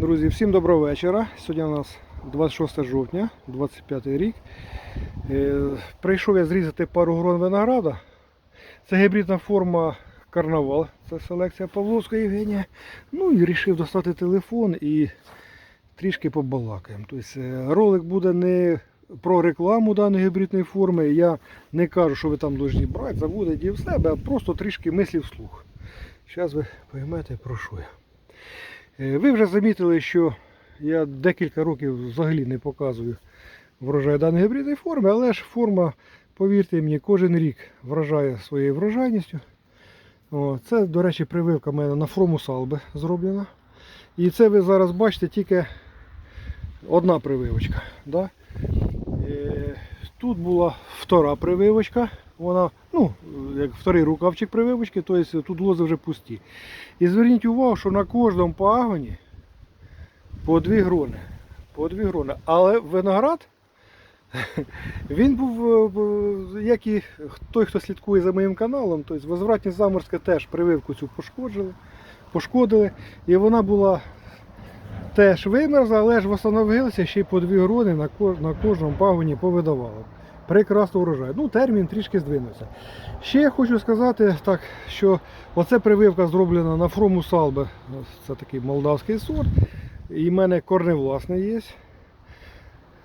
Друзі, всім доброго вечора. Сьогодні у нас 26 жовтня, 25 рік. Е, Прийшов я зрізати пару грон винограда. Це гібридна форма карнавал. Це селекція Павловська Євгенія. Ну і вирішив достати телефон і трішки побалакаємо. Тобто, е, ролик буде не про рекламу даної гібридної форми. Я не кажу, що ви там повинні брати, заводити і в себе, а просто трішки мислі вслух. Зараз ви поймете, про що я. Е, Ви вже замітили, що я декілька років взагалі не показую врожай даної гібридної форми, але ж форма, повірте мені, кожен рік вражає своєю врожайністю. Це, до речі, прививка в мене на фрому салби зроблена. І це ви зараз бачите тільки одна прививочка. Е, Тут була втора прививочка. Вона, ну, як вторий рукавчик прививочки, тобто тут лози вже пусті. І зверніть увагу, що на кожному пагоні по дві грони. По дві грони. Але виноград, він був, е, як і той, хто слідкує за моїм каналом, тобто возвратні заморська теж прививку цю пошкоджили, пошкодили. І вона була теж вимерзла, але ж встановилася ще й по дві грони на, кожному пагоні повидавало. Прекрасно урожай. Ну, термін трішки здвинувся. Ще я хочу сказати, так, що оце прививка зроблена на фрому салби. Це такий молдавський сорт. І в мене корневласне є.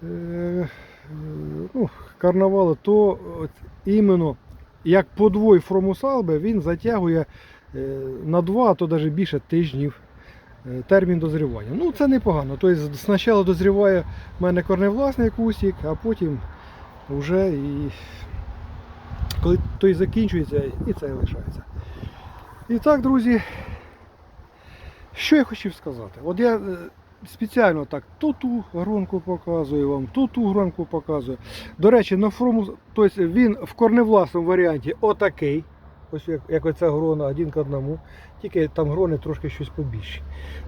Е, ну, карнавали, то от іменно як подвой фрому салби він затягує е, на два, а то навіть більше тижнів е, термін дозрівання. Ну це непогано. Тобто спочатку дозріває в мене корневласний кустик, а потім вже і коли той закінчується, і це лишається. І так, друзі, що я хотів сказати? От я е, спеціально так то ту гронку показую вам, то ту гронку показую. До речі, на фрому, тобто він в корневласному варіанті отакий. Ось як, як оця грона один к одному, тільки там грони трошки щось побільші.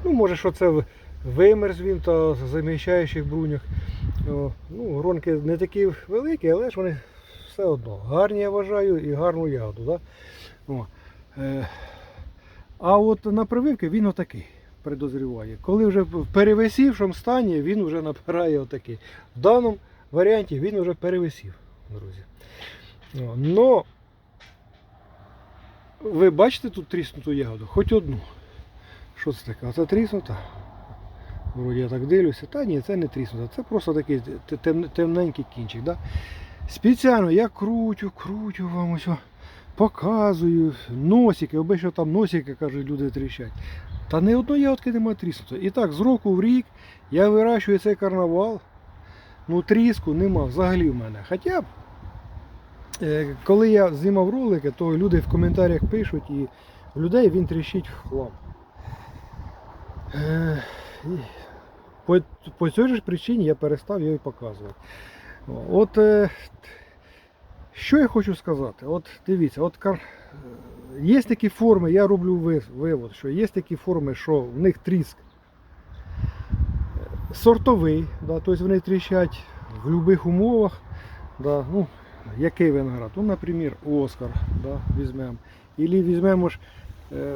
Ну, може, що це вимерз він та заміщаючих брунях. Ну, гронки не такі великі, але ж вони все одно гарні, я вважаю, і гарну ягоду. Да? Е, а от на прививки він отакий предозріває. Коли вже в перевисівшому стані він вже набирає отакий. В даному варіанті він вже перевисів, друзі. Но ви бачите тут тріснуту ягоду? Хоч одну. Що це таке? Це тріснута? Вроді я так дивлюся. Та ні, це не тріснута. Це просто такий темненький кінчик. Да? Спеціально я крутю, крутю вам ось. Показую носики, обично там носики, кажуть, люди тріщать. Та ні одної ягодки немає тріснутої. І так, з року в рік я вирощую цей карнавал. Ну, тріску нема взагалі в мене. Хоча е, коли я знімав ролики, то люди в коментарях пишуть і в людей він тріщить в хлам. По, по цій ж причині я перестав його показувати. От е, що я хочу сказати? От дивіться, от кар... є такі форми, я роблю вивод, що є такі форми, що в них тріск сортовий, да, тобто вони тріщать в будь-яких умовах. Да, ну, який виноград? Ну, наприклад, Оскар, да, візьмемо. Ілі візьмемо ж е,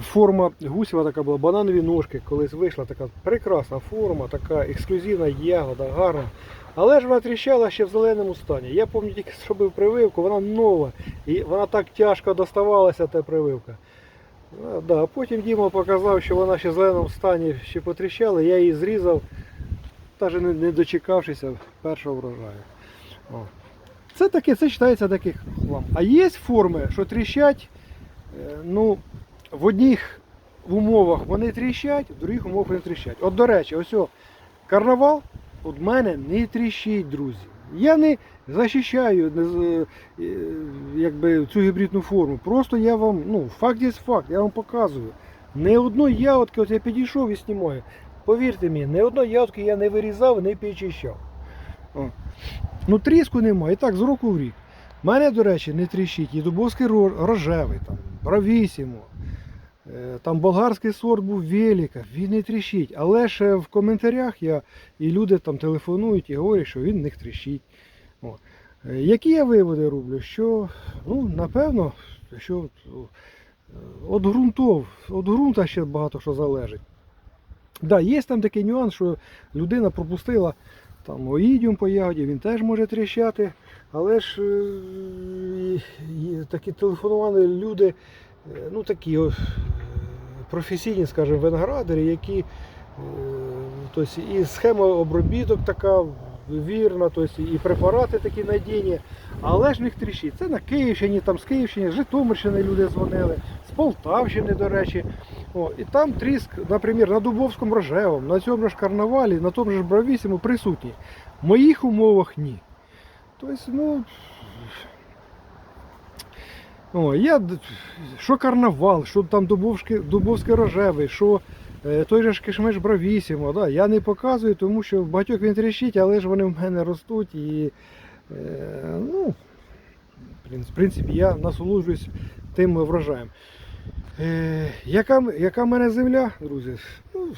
форма гусєва така була, бананові ножки, колись вийшла така прекрасна форма, така ексклюзивна ягода, гарна. Але ж вона тріщала ще в зеленому стані. Я пам'ятаю, тільки зробив прививку, вона нова. І вона так тяжко доставалася, та прививка. А, да, потім Діма показав, що вона ще в зеленому стані ще потріщала, я її зрізав, навіть не, не дочекавшися першого врожаю. О. Це таке, це вважається таких хлам. А є форми, що тріщать, е, ну, в одних умовах вони тріщать, в других умовах вони тріщать. От до речі, ось о, карнавал от мене не тріщить, друзі. Я не захищаю е, якби, цю гібридну форму. Просто я вам, ну, факт є факт, я вам показую. Не одної ягодки, от я підійшов і знімаю. Повірте мені, не одної ягодки я не вирізав, не підчищав. О. Ну тріску немає. І так, з року в рік. Мене, до речі, не тріщить. І дубовський рожевий, там, бравісімо. Е, Там болгарський сорт був Веліка, він не тріщить. Але ж в коментарях я і люди там телефонують і говорять, що він них тріщить. О. Е, Які я виводи роблю? Що, ну, напевно, що от, от ґрунтов, від ґрунта ще багато що залежить. Да, є там такий нюанс, що людина пропустила там оїдіум по ягоді, він теж може тріщати. Але ж е, такі телефонували люди, е, ну такі о, е, професійні, скажімо, виноградарі, які е, тобто, і схема обробіток така вірна, тобто, і препарати такі надійні, але ж в них тріщить. Це на Київщині, там з Київщини, з Житомирщини люди дзвонили, з Полтавщини, до речі. О, і там тріск, наприклад, на Дубовському рожевому, на цьому ж карнавалі, на тому ж бравісіму присутній. В моїх умовах ні. Тобто, ну. О, я, що карнавал, що там Дубовський, Дубовський рожевий, що е, той же ж кишмиш бравісімо, да, я не показую, тому що в багатьох він тріщить, але ж вони в мене ростуть і е, ну, в принципі, я насолоджуюсь тим врожаєм. Е, яка, яка в мене земля, друзі? Ну,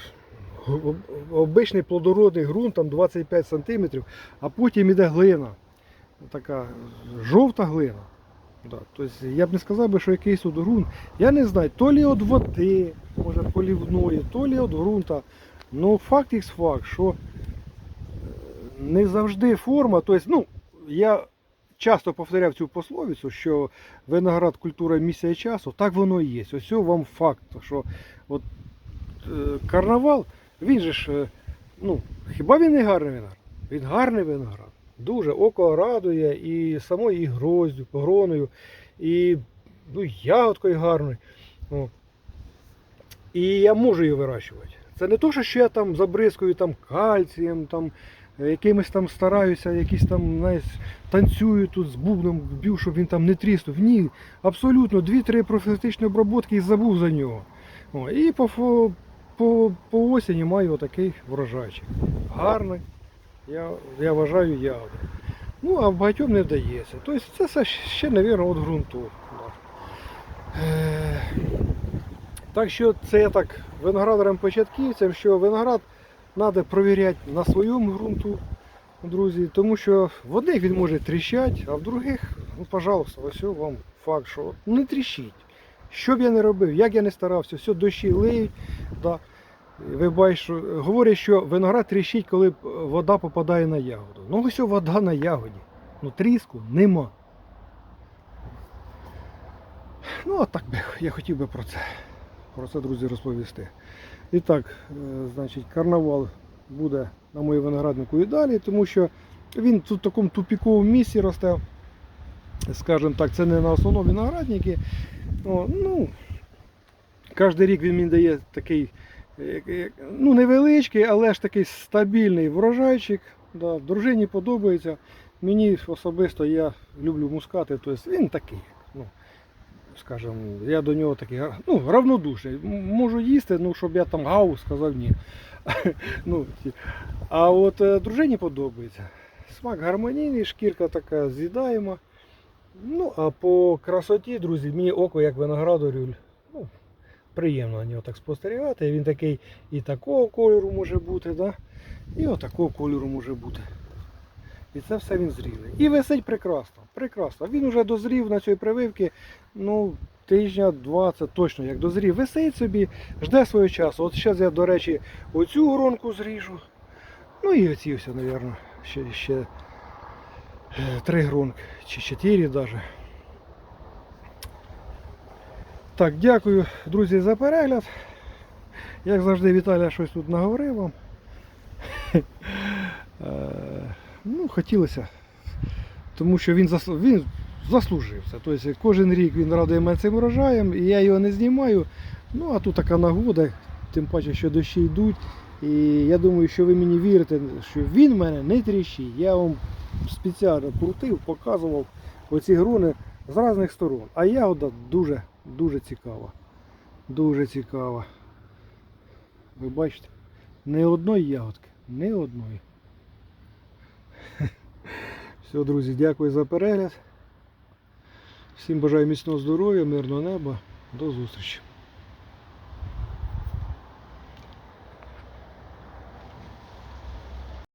обичний плодородний ґрунт, там 25 см, а потім іде глина. Така жовта глина. Да. Тобто я б не сказав би, що якийсь тут ґрунт. Я не знаю, то лі від води, може полівної, то лі від ґрунта. Ну, факт є факт, що е, не завжди форма. Тобто, ну, я часто повторяв цю пословицю, що виноград культура місця і часу, так воно і є. Ось вам факт, що от, е, карнавал, він же ж, е, ну, хіба він не гарний виноград? Він гарний виноград. Дуже око радує і самою і гроздю, гроною, і ну, ягодкою гарною. О. І я можу її вирощувати. Це не то, що я там забризкую там кальцієм, там, е, якимось там стараюся, якісь там знаєш, танцюю тут з бубном, б'ю, щоб він там не тріснув. Ні, абсолютно, дві-три профілактичні обробки і забув за нього. О, і по, по, по осені маю отакий врожайчик. Гарний, я, я вважаю ягоди. Ну, а багатьом не вдається. Тобто це ще, мабуть, від ґрунту. Е, Так що це я так виноградарам-початківцям, що виноград треба провіряти на своєму ґрунту, друзі, тому що в одних він може тріщати, а в других, ну, пожалуйста, ось вам факт, що не тріщить. Що б я не робив, як я не старався, все дощі лиють. Да. Ви бачите, говорять, що виноград тріщить, коли вода попадає на ягоду. Ну ось вода на ягоді. Ну тріску нема. Ну, а так би я хотів би про це. Про це, друзі, розповісти. І так, е, значить, карнавал буде на моєму винограднику і далі, тому що він тут в такому тупіковому місці росте. Скажімо так, це не на основному винограднику. О, ну, Кожен рік він мені дає такий ну, невеличкий, але ж такий стабільний врожайчик. Да, дружині подобається. Мені особисто я люблю мускати, тобто він такий. Ну, скажімо, я до нього такий ну, равнодушний. Можу їсти, ну, щоб я там гау сказав ні. ну, а от е, дружині подобається. Смак гармонійний, шкірка така з'їдаєма. Ну, а по красоті, друзі, мені око як виноградарю, ну, приємно на нього так спостерігати. Він такий і такого кольору може бути, да? і отакого кольору може бути. І це все він зрілий. І висить прекрасно. Прекрасно. Він вже дозрів на цій прививці, ну, тижня два, це точно як дозрів. Висить собі, жде свого часу. От зараз я, до речі, оцю гронку зріжу. Ну і оці все, мабуть, ще, ще е, три гронки, чи чотири навіть. Так, дякую, друзі, за перегляд. Як завжди, Віталя щось тут наговорив вам. Е, Ну, хотілося. Тому що він, заслу... він заслужив це. Тобто кожен рік він радує мене цим урожаєм, і я його не знімаю. Ну, а тут така нагода, тим паче, що дощі йдуть. І я думаю, що ви мені вірите, що він в мене не тріщить. Я вам спеціально крутив, показував оці грони з різних сторон. А ягода дуже, дуже цікаво. Дуже цікаво. Ви бачите? Не одної ягодки, не одної. Все, друзі, дякую за перегляд. Всім бажаю міцного здоров'я, мирного неба. До зустрічі.